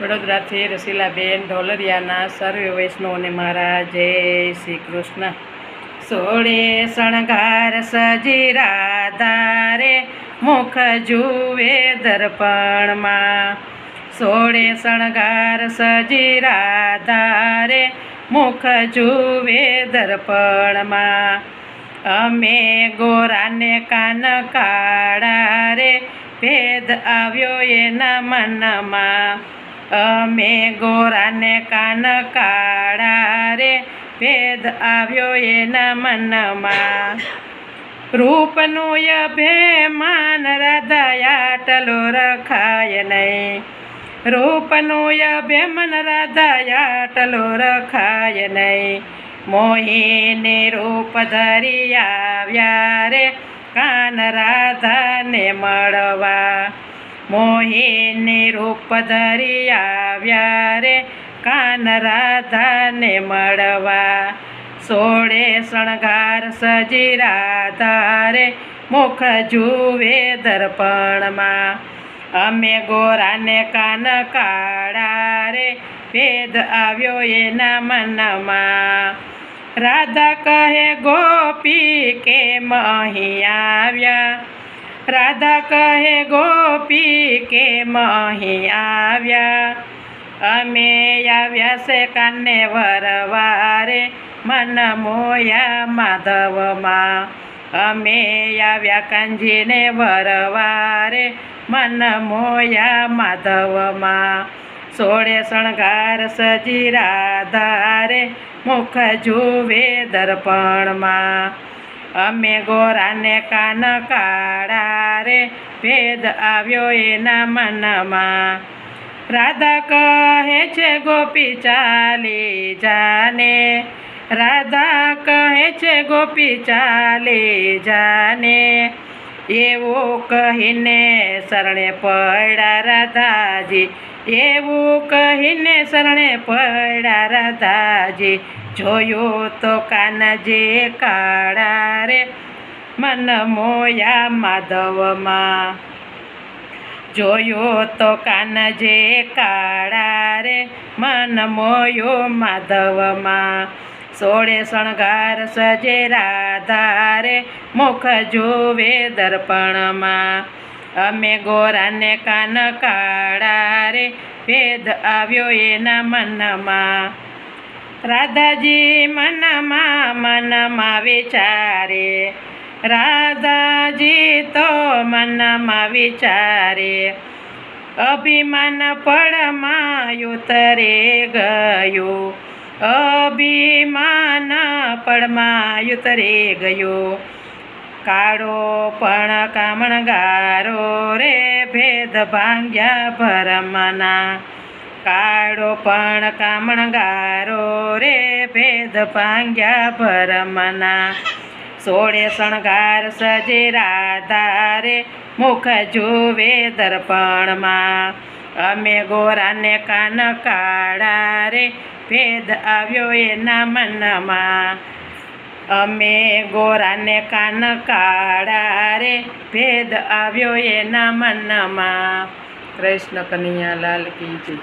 વડોદરાથી રસીલાબેન ઢોલરિયાના સર્વે વૈષ્ણવને મારા જય શ્રી કૃષ્ણ. સોળે શણગાર સજી રાધારે, મુખ જુએ દર્પણમાં. સોળે શણગાર સજી રાધારે, મુખ જુએ દર્પણમાં. અમે ગોરાને કાન કાળા રે, ભેદ આવ્યો એના મનમાં. અમે ગોરાને કાન કાળા રે, ભેદ આવ્યો એના મનમાં. રૂપનું અભિમાન હૃદયાટલો રખાય નહીં. રૂપનું અભિમાન હૃદયાટલો રખાય નહીં. મોહિને રૂપ ધરી આવ્યા રે, કાન રાધાને મળવા. મોહિની રૂપ ધરી આવ્યા રે કાન રાધાને મળવા. સોળે શણગાર સજી રાધા રે મુખ જુવે દર્પણમાં. અમે ગોરાને કાન કાળા રે ભેદ આવ્યો એના મનમાં. રાધા કહે, ગોપી, કેમ અહીં આવ્યા? રાધા કહે, ગોપી, કેમ અહીં આવ્યા? અમે આવ્યા છે કાને વરવારે, મન મોયા માધવમાં. અમે આવ્યા કાંજીને વરવારે, મન મોયા માધવમાં. સોળે શણગાર સજી રાધારે, મુખ જુવે દર્પણમાં. અમે ગોરાને કાન કાળા રે, ભેદ આવ્યો એના મનમાં. રાધા કહે છે, ગોપી ચાલી જાને. રાધા કહે છે, ગોપી ચાલી જાને. એવું કહીને શરણે પડ્યા રાધાજી, એવું કહીને શરણે પડ્યા રાધાજી, જોયું તો કાનજી કાળા રે, મન મોયા માધવમાં. જોયો તો કાનજી કાળા રે, મન મોયો માધવમાં. સોળે શણગાર સજે રાધા રે મુખ જોવે દર્પણમાં. અમે ગોરાને કાન કાળા રે ભેદ આવ્યો એના મનમાં. રાધાજી મનમાં મનમાં વિચારે. રાધાજી તો મનમાં વિચારે. અભિમાન પડમાં ઉતરે ગયું. અભિમાન પડમાં ઉતરે ગયો. કાળો પણ કામણગારો રે, ભેદ ભાંગ્યા ભરમના. કાળો પણ કામણગારો રે, ભેદ ભાંગ્યા ભરમના. સોળે શણગાર સજે રાધા રે મુખ જોવે દર્પણમાં. અમે ગોરાને કાન કાળા રે, ભેદ આવ્યો એના મનમાં. અમે ગોરાને કાન કાળા રે, ભેદ આવ્યો એના મનમાં. કૃષ્ણ કનૈયા લાલ કી